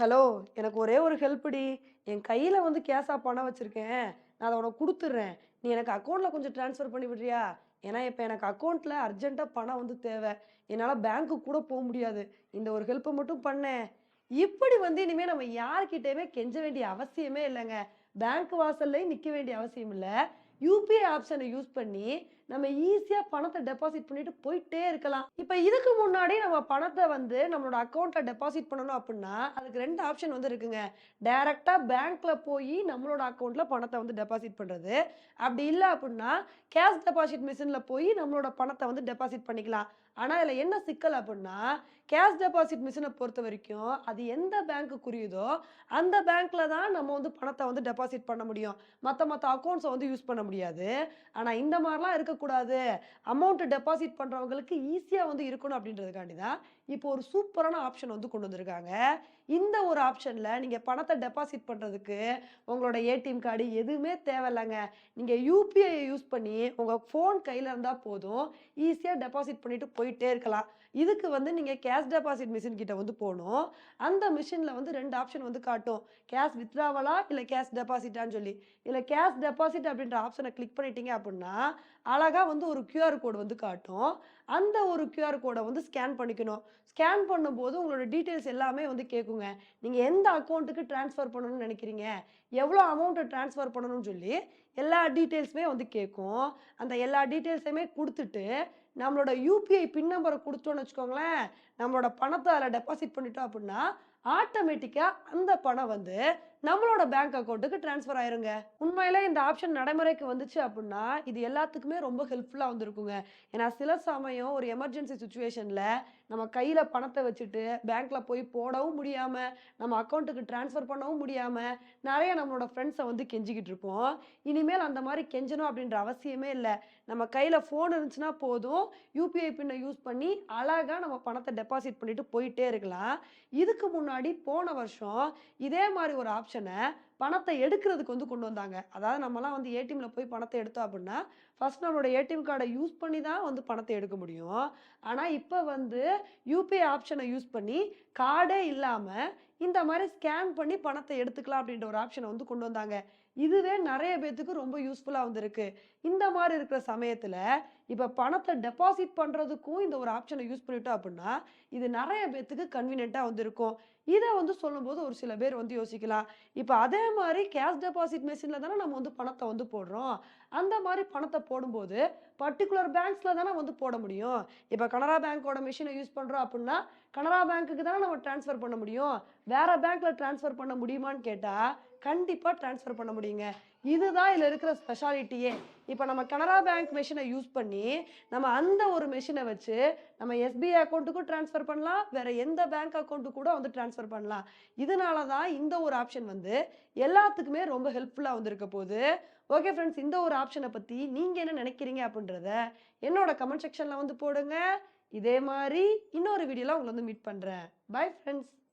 Hello எனக்கு ஒரே ஒரு ஹெல்ப்டி. என் கையில் வந்து கேஷாக பணம் வச்சுருக்கேன். நான் அதை உனக்கு கொடுத்துட்றேன். நீ எனக்கு அக்கௌண்ட்டில் கொஞ்சம் ட்ரான்ஸ்ஃபர் பண்ணி விடுறியா? ஏன்னா இப்போ எனக்கு அக்கௌண்ட்டில் அர்ஜென்ட்டாக பணம் வந்து தேவை. என்னால் பேங்க்கு கூட போக முடியாது. இந்த ஒரு ஹெல்ப்பை மட்டும் பண்ணேன் இப்படி வந்து இனிமேல் நம்ம யார்கிட்டயுமே கெஞ்ச வேண்டிய அவசியமே இல்லைங்க. பேங்க் வாசல்லையும் நிற்க வேண்டிய அவசியம் இல்லை. யூபிஐ ஆப்ஷனை யூஸ் பண்ணி நம்ம ஈஸியாக பணத்தை டெபாசிட் பண்ணிட்டு போயிட்டே இருக்கலாம். இப்போ இதுக்கு முன்னாடி நம்ம பணத்தை வந்து நம்மளோட அக்கௌண்ட்டில் டெபாசிட் பண்ணணும் அப்படின்னா அதுக்கு ரெண்டு ஆப்ஷன் வந்து இருக்குங்க. டைரெக்டாக பேங்க்ல போய் நம்மளோட அக்கௌண்ட்டில் பணத்தை வந்து டெபாசிட் பண்ணுறது அப்படி இல்லை அப்படின்னா கேஷ் டெபாசிட் மிஷினில் போய் நம்மளோட பணத்தை வந்து டெபாசிட் பண்ணிக்கலாம். ஆனால் இதில் என்ன சிக்கல் அப்படின்னா கேஷ் டெபாசிட் மிஷினை பொறுத்த வரைக்கும் அது எந்த பேங்க்குரியதோ அந்த பேங்க்ல தான் நம்ம வந்து பணத்தை வந்து டெபாசிட் பண்ண முடியும். மற்ற மற்ற அக்கௌண்ட்ஸை வந்து யூஸ் பண்ண முடியாது. ஆனால் இந்த மாதிரிலாம் இருக்கக்கூடாது. அமௌண்ட் டெபாசிட் பண்ணுறவங்களுக்கு ஈஸியாக வந்து இருக்கணும் அப்படின்றதுக்காண்டி தான் இப்போ ஒரு சூப்பரான ஆப்ஷன் வந்து கொண்டு வந்திருக்காங்க. இந்த ஒரு ஆப்ஷனில் நீங்கள் பணத்தை டெபாசிட் பண்ணுறதுக்கு உங்களோட ஏடிஎம் கார்டு எதுவுமே தேவையில்லைங்க. நீங்கள் யூபிஐ யூஸ் பண்ணி உங்கள் ஃபோன் கையில் இருந்தால் போதும். ஈஸியாக டெபாசிட் பண்ணிட்டு போயிட்டே இருக்கலாம். இதுக்கு வந்து நீங்கள் கேஷ் டெபாசிட் மிஷின் கிட்ட வந்து போகணும். அந்த மிஷினில் வந்து ரெண்டு ஆப்ஷன் வந்து காட்டும். கேஷ் வித்ராவலா இல்லை கேஷ் டெபாசிட்டான்னு சொல்லி. இல்லை கேஷ் டெபாசிட் அப்படின்ற ஆப்ஷன் கிளிக் பண்ணிட்டீங்க அப்படின்னா அழகாக வந்து ஒரு கியூஆர் கோடு வந்து காட்டும். அந்த ஒரு கியூஆர் கோடை வந்து ஸ்கேன் பண்ணிக்கணும். ஸ்கேன் பண்ணும்போது உங்களோட டீட்டெயில்ஸ் எல்லாமே வந்து கேட்குங்க நீங்கள் எந்த அக்கௌண்ட்டுக்கு ட்ரான்ஸ்ஃபர் பண்ணணும்னு நினைக்கிறீங்க? எவ்வளோ அமௌண்ட்டை ட்ரான்ஸ்ஃபர் பண்ணணும்னு சொல்லி எல்லா டீட்டெயில்ஸுமே வந்து கேட்கும் அந்த எல்லா டீட்டெயில்ஸையுமே கொடுத்துட்டு நம்மளோட யூபிஐ பின் நம்பரை கொடுத்தோன்னு வச்சுக்கோங்களேன் நம்மளோட பணத்தை அதில் டெபாசிட் பண்ணிட்டோம் அப்படின்னா ஆட்டோமேட்டிக்காக அந்த பணம் வந்து நம்மளோட பேங்க் அக்கௌண்ட்டுக்கு ட்ரான்ஸ்ஃபர் ஆயிருங்க. உண்மையிலே இந்த ஆப்ஷன் நடைமுறைக்கு வந்துச்சு அப்படின்னா இது எல்லாத்துக்குமே ரொம்ப ஹெல்ப்ஃபுல்லாக வந்துருக்குங்க. ஏன்னா சில சமயம் ஒரு எமர்ஜென்சி சுச்சுவேஷனில் நம்ம கையில் பணத்தை வச்சுட்டு பேங்க்கில் போய் போடவும் முடியாமல் நம்ம அக்கௌண்ட்டுக்கு ட்ரான்ஸ்ஃபர் பண்ணவும் முடியாமல் நிறைய நம்மளோட ஃப்ரெண்ட்ஸை வந்து கெஞ்சிக்கிட்டு இருப்போம். இனிமேல் அந்த மாதிரி கெஞ்சணும் அப்படின்ற அவசியமே இல்லை. நம்ம கையில் ஃபோன் இருந்துச்சுன்னா போதும். யூபிஐ பின்னை யூஸ் பண்ணி அழகாக நம்ம பணத்தை டெபாசிட் பண்ணிட்டு போயிட்டே இருக்கலாம். இதுக்கு முன்னாடி போன வருஷம் இதே மாதிரி ஒரு ஆப்ஷனை பணத்தை எடுக்கிறதுக்கு வந்து கொண்டு வந்தாங்க. அதாவது நம்மலாம் வந்து ஏடிஎம்ல போய் பணத்தை எடுத்தோம் அப்படின்னா ஃபர்ஸ்ட் நம்மளோட ஏடிஎம் கார்டை யூஸ் பண்ணி தான் வந்து பணத்தை எடுக்க முடியும். ஆனால் இப்போ வந்து யூபிஐ ஆப்ஷனை யூஸ் பண்ணி கார்டே இல்லாமல் இந்த மாதிரி ஸ்கேன் பண்ணி பணத்தை எடுத்துக்கலாம் அப்படின்ற ஒரு ஆப்ஷனை வந்து கொண்டு வந்தாங்க. இதுவே நிறைய பேர்த்துக்கு ரொம்ப யூஸ்ஃபுல்லாக வந்துருக்கு. இந்த மாதிரி இருக்கிற சமயத்தில் இப்போ பணத்தை டெபாசிட் பண்ணுறதுக்கும் இந்த ஒரு ஆப்ஷனை யூஸ் பண்ணிட்டோம் அப்படின்னா இது நிறைய பேர்த்துக்கு கன்வீனியண்ட்டாக வந்திருக்கும். இதை வந்து சொல்லும்போது ஒரு சில பேர் வந்து யோசிக்கலாம். இப்போ அதே மாதிரி கேஷ் டெபாசிட் மிஷினில் தானே நம்ம வந்து பணத்தை வந்து போடுறோம். அந்த மாதிரி பணத்தை போடும்போது பர்டிகுலர் பேங்க்ஸில் தானே வந்து போட முடியும். இப்போ கனரா பேங்க்கோட மிஷினை யூஸ் பண்ணுறோம் அப்படின்னா கனரா பேங்க்குக்கு தானே நம்ம ட்ரான்ஸ்ஃபர் பண்ண முடியும். வேற பேங்க்ல ட்ரான்ஸ்ஃபர் பண்ண முடியுமான்னு கேட்டால் கண்டிப்பாக ட்ரான்ஸ்ஃபர் பண்ண முடியுங்க. இதுதான் இதில் இருக்கிற ஸ்பெஷாலிட்டியே இப்போ நம்ம கனரா பேங்க் மெஷினை யூஸ் பண்ணி நம்ம அந்த ஒரு மெஷினை வச்சு நம்ம எஸ்பிஐ அக்கௌண்ட்டுக்கும் ட்ரான்ஸ்ஃபர் பண்ணலாம். வேற எந்த பேங்க் அக்கௌண்ட்டு கூட வந்து ட்ரான்ஸ்ஃபர் பண்ணலாம். இதனால தான் இந்த ஒரு ஆப்ஷன் வந்து எல்லாத்துக்குமே ரொம்ப ஹெல்ப்ஃபுல்லாக வந்திருக்க போகுது. ஓகே ஃப்ரெண்ட்ஸ் இந்த ஒரு ஆப்ஷனை பற்றி நீங்கள் என்ன நினைக்கிறீங்க அப்படின்றத என்னோட கமெண்ட் செக்ஷனில் வந்து போடுங்க. இதே மாதிரி இன்னொரு வீடியோவில் உங்களை வந்து மீட் பண்ணுறேன் பை ஃப்ரெண்ட்ஸ்